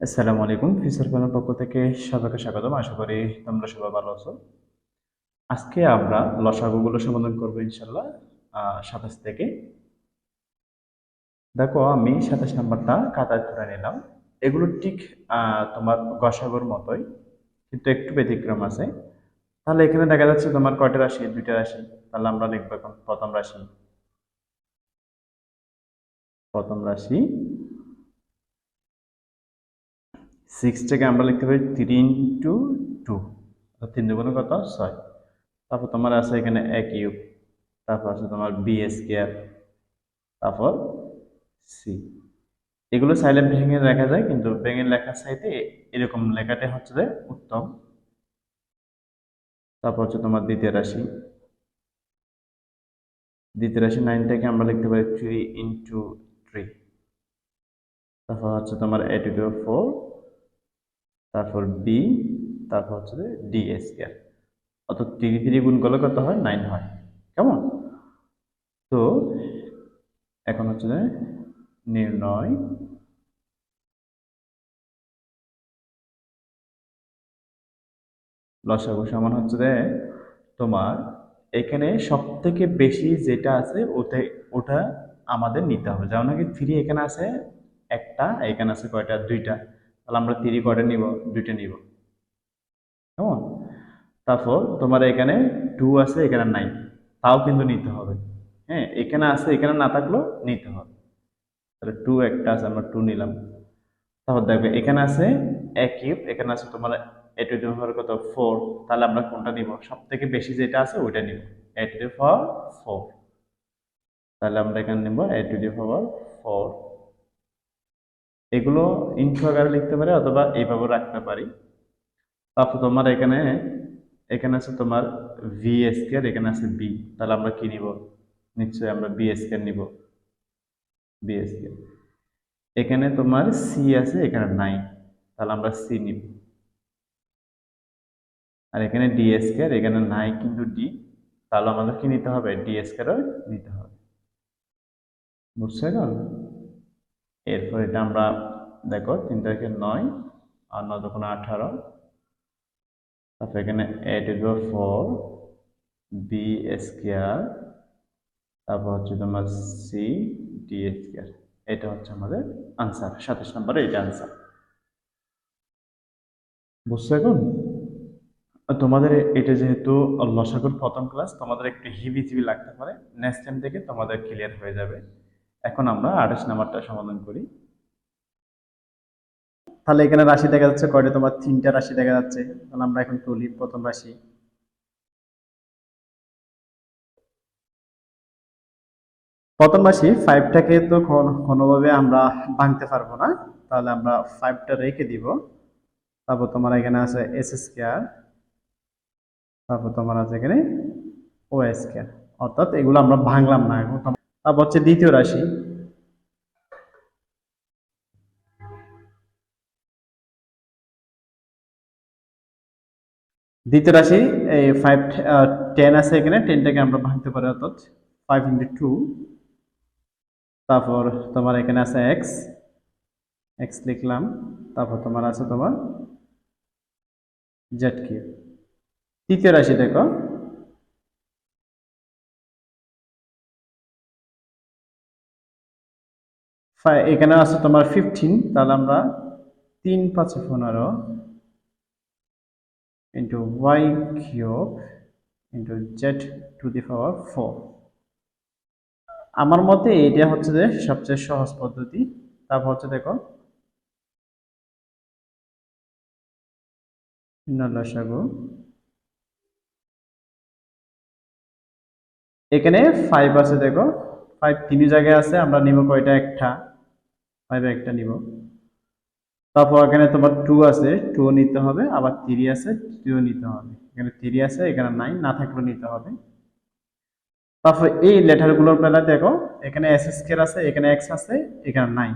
আসসালামু আলাইকুম, feature panel পক্ষ থেকে সবাইকে স্বাগতম। আশা করি তোমরা সবাই ভালো আছো। আজকে আমরা লসাগুগুলো সমাধান করব ইনশাল্লাহ সাতাশ থেকে। দেখো, আমি সাতাশ নাম্বারটা কাতায় ধরে নিলাম। এগুলো ঠিক তোমার গসাগুর মতোই, কিন্তু একটু ব্যতিক্রম আছে। তাহলে এখানে দেখা যাচ্ছে তোমার কয়টা রাশি? দুইটা রাশি। তাহলে আমরা লিখব এখন প্রথম রাশি। প্রথম রাশি সিক্স থেকে আমরা লিখতে পারি থ্রি ইন্টু টু তিন দুগুণে কত? ছয়। তারপর তোমার আছে এখানে এক ইউব তারপর আছে তোমার বি স্কোয়ার তারপর সি এগুলো চাইলে ভেঙে লেখা যায়, কিন্তু ভেঙে লেখার চাইতে এরকম লেখাটাই হচ্ছে যে উত্তম। তারপর হচ্ছে তোমার দ্বিতীয় রাশি। দ্বিতীয় রাশি নাইনটাকে আমরা লিখতে পারি থ্রি ইন্টু থ্রি তারপর হচ্ছে তোমার এ টু ফোর তারপর বি তারপর হচ্ছে ডি স্কোয়ার অত তিরি তিরি গুণ করলে কত হয়? নাইন হয়। কেমন? তো এখন হচ্ছে যে নির্ণয় লসাগু সমান হচ্ছে যে তোমার এখানে সব থেকে বেশি যেটা আছে ওতে, ওটা আমাদের নিতে হবে। যেমন নাকি থ্রি এখানে আছে একটা, এখানে আছে কয়টা? দুইটা। তাহলে আমরা থ্রি কয়টা নিব, দুইটা নিব। কেমন? তারপর তোমার এখানে টু আছে, এখানে নাই তাও কিন্তু নিতে হবে। হ্যাঁ এখানে আছে, এখানে না থাকলেও নিতে হবে। তাহলে টু একটা আছে, আমরা টু নিলাম। তারপর দেখবে এখানে আছে এক কিউব এখানে আছে তোমার এ টু পাওয়ার কত? ফোর তাহলে আমরা কোনটা নিব? সব থেকে বেশি যেটা আছে, ওইটা নিব। A to the power four তাহলে আমরা এখানে নিব এ টু দি ফোর এগুলো ইন্টু আকারে লিখতে পারি অথবা এইভাবে রাখতে পারি। তারপর তোমার এখানে এখানে আছে তোমার ভি স্কোয়ার এখানে আছে বি তাহলে আমরা কি নিব? নিশ্চয়ই আমরা বি স্কোয়ার নিব। বি স্কোয়ার এখানে তোমার সি আছে, এখানে নাই তাহলে আমরা সি নিব। আর এখানে ডি স্কোয়ার এখানে নাই কিন্তু ডি তাহলে আমাদের কি নিতে হবে? ডি স্কোয়ারও নিতে হবে। বুঝছ এখন? এরপর এটা আমরা দেখো তিন তারিখে নয় আর নয় তখন আঠারো। তারপর এখানে a to the four b square তারপর হচ্ছে তোমার সি ডি স্কোয়ার এটা হচ্ছে আমাদের আনসার সাতাশ নম্বরে এটা আনসার বুঝছ এখন? তোমাদের এটা যেহেতু লসাগুর প্রথম ক্লাস তোমাদের একটু হিবি জিবি লাগতে পারে। নেক্সট টাইম থেকে তোমাদের ক্লিয়ার হয়ে যাবে। এখন আমরা আঠাশ নাম্বারটা সমাধান করি। তাহলে এখানে রাশি দেখা যাচ্ছে, কয়টা? তোমার তিনটা রাশি দেখা যাচ্ছে। তাহলে আমরা এখন তুলি প্রথম রাশি। প্রথম রাশি ফাইভটাকে তো কোন- কোনোভাবে আমরা ভাঙতে পারব না। তাহলে আমরা ফাইভটা রেখে দিব। তারপর তোমার এখানে আছে এস স্কোয়ার তারপর তোমার আছে এখানে ও স্কোয়ার অর্থাৎ এগুলো আমরা ভাঙলাম না। এখন তারপর হচ্ছে দ্বিতীয় রাশি। দ্বিতীয় রাশি, এই ফাইভ টেন আছে এখানে টেনটাকে আমরা ভাঙতে পারি অর্থাৎ ফাইভ ইন্টু টু তারপর তোমার এখানে আছে এক্স এক্স লিখলাম, তারপর তোমার আছে তোমার জেড কিউব তৃতীয় রাশি দেখো এখানে আছে তোমার ফিফটিন তাহলে আমরা তিন পাঁচে পনেরো into y cube into z to the power four আমার মতে এটা হচ্ছে যে সবচেয়ে সহজ পদ্ধতি। তারপর হচ্ছে দেখো এখানে ফাইভ আছে দেখো ফাইভ তিন জায়গায় আছে, আমরা নিব কয়টা? একটা। ফাইভে একটা নিব। তারপর এখানে তোমার টু আছে টু নিতে হবে, আবার থ্রি আছে থ্রিও নিতে হবে। এখানে থ্রি আছে, এখানে নাইন না থাকলেও নিতে হবে। তারপর এই লেটারগুলোর বেলা দেখো, এখানে এস স্কোয়ার আছে, এখানে এক্স আছে, এখানে নাই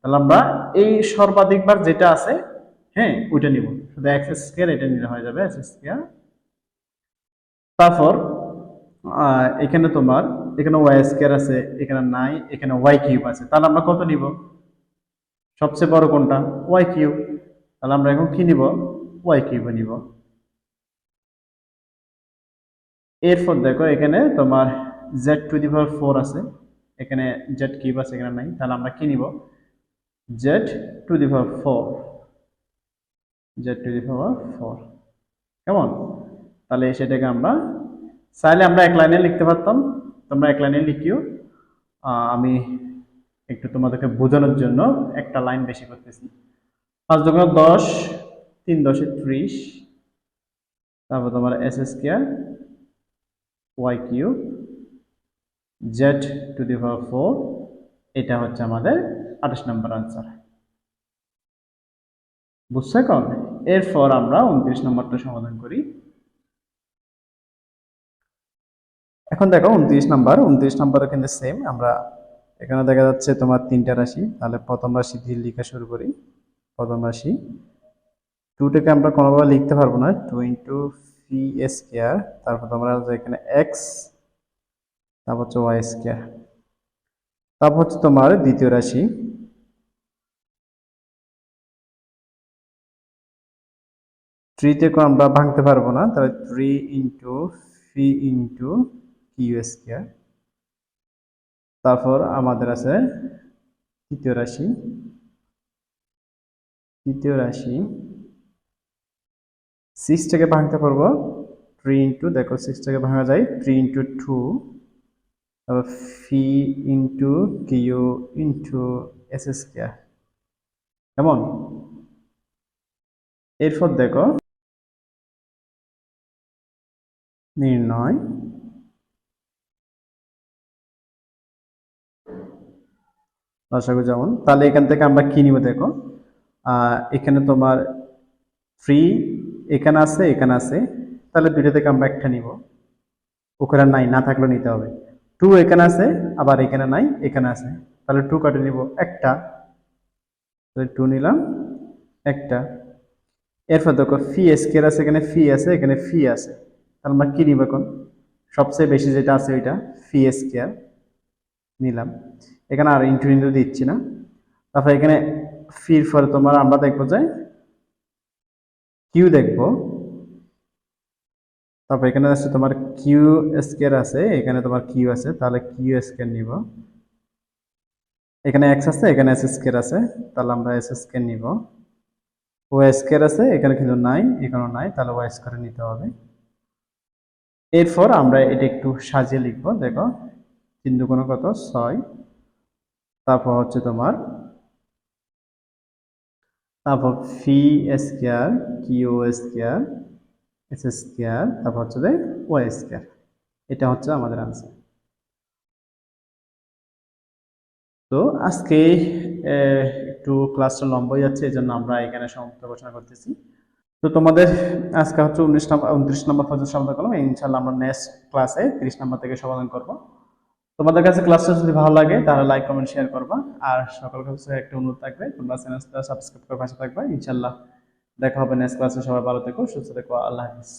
তাহলে আমরা এই সর্বাধিকবার যেটা আছে হ্যাঁ ওইটা নিব। শুধু এক্স স্কোয়ার এটা নিলে হয়ে যাবে এক্স স্কোয়ার তারপর এখানে তোমার, এখানে ওয়াই স্কোয়ার আছে, এখানে নাই এখানে ওয়াই কিউব আছে। তাহলে আমরা কত নিব? সবচেয়ে বড় কোনটা? ওয়াই কিউব তাহলে আমরা এখন কি নিব? ওয়াই কিউব নিব। এরপর দেখো এখানে তোমার জেড টু দি ফোর আছে। এখানে জেড কিউব আছে, এখানে নাই। তাহলে আমরা কি নিব? Z to the power four z to the power four কেমন? তাহলে সেটাকে আমরা চাইলে আমরা এক লাইনে লিখতে পারতাম। তোমরা এক লাইনে লিখিও। আমি একটু তোমাদেরকে বোঝানোর জন্য একটা লাইন বেশি করতেছি। পাঁচ দশ, তিন দশে ত্রিশ, তারপর তোমার s s square y q z to the four, এটা হচ্ছে আমাদের আঠাশ নম্বর আনসার বুঝছ এখন? এরপর আমরা উনত্রিশ নম্বরটা সমাধান করি। এখন দেখো উনত্রিশ নাম্বার, উনত্রিশ নাম্বারও কিন্তু সেম আমরা এখানে দেখা যাচ্ছে তোমার তিনটা রাশি। তাহলে প্রথম রাশি দিয়ে লেখা শুরু করি। প্রথম রাশি। টুটাকে আমরা কোনোভাবে লিখতে পারব না। টু ইন্টু ফি স্কোয়ার তারপর তোমরা এখানে এক্স তারপর হচ্ছে ওয়াই স্কোয়ার তারপর হচ্ছে তোমার দ্বিতীয় রাশি। থ্রিতে আমরা ভাঙতে পারব না। তাহলে three into phi into q square তারপর আমাদের আছে তৃতীয় রাশি। তৃতীয় রাশি। সিক্সটাকে ভাঙতে পারব। থ্রি ইন্টু দেখো সিক্সটাকে ভাঙা যায় থ্রি ইন্টু টু তারপর phi into q into s square কেমন? এরপর দেখো, নির্ণয়। আশা যেমন তাহলে এখান থেকে আমরা কি নিব দেখো? এখানে তোমার ফ্রি এখানে আছে এখানে আছে। তাহলে দুটো থেকে আমরা একটা নিব। ওখানে নাই, না থাকলে নিতে হবে। টু এখানে আছে, আবার এখানে নাই, এখানে আছে। তাহলে টু কাটে নিব একটা। তাহলে টু নিলাম, একটা। এরপর দেখো ফি স্কের আছে, এখানে ফি আছে, এখানে ফি আছে। তাহলে আমরা কি নিব এখন? সবচেয়ে বেশি যেটা আছে ওইটা ফি স্কেয়ার নিলাম। এখানে আর ইন্টু ইন্টু দিচ্ছি না। তারপর এখানে ফির পরে তোমার আমরা দেখব যে কিউ দেখব। তারপর এখানে আছে তোমার কিউ স্কেয়ার আছে, এখানে তোমার কিউ আছে, তাহলে কিউ স্কেয়ার নিব। এখানে এক্স আছে, এখানে এস স্কেয়ার আছে, তাহলে আমরা এস স্কেয়ার নিব। ওয়াই স্কোয়ার আছে, এখানে কিন্তু নাই, এখানেও নাই, তাহলে ওয়াই স্কোয়ার নিতে হবে। এরপর আমরা এটা একটু সাজিয়ে লিখব, দেখো। তিন দুগুণ কত ছয়। তারপর হচ্ছে তোমার, তারপর phi square q square s square তারপর হচ্ছে যে ওয়াই স্কোয়ার এটা হচ্ছে আমাদের আনসার তো আজকে একটু ক্লাসটা লম্বা হয়ে যাচ্ছে এই জন্য আমরা এখানে সমাপ্ত ঘোষণা করতেছি। তো তোমাদের আজকে হচ্ছে উনিশ নম্বর, উনত্রিশ নম্বর পর্যন্ত সমাধান করলাম। ইনশাল্লাহ আমরা নেক্সট ক্লাসে তিরিশ নম্বর থেকে সমাধান করব। তোমাদের কাছে ক্লাসটা যদি ভালো লাগে, তাহলে লাইক কমেন্ট শেয়ার করবা। আর সকল কাছে একটা অনুরোধ থাকবে, তোমরা চ্যানেলটা সাবস্ক্রাইব করে পাশে থাকবা। ইনশাল্লাহ দেখা হবে নেক্সট ক্লাসে সবাই ভালো থেকো, সুস্থ থেকো, আল্লাহ হাফিজ।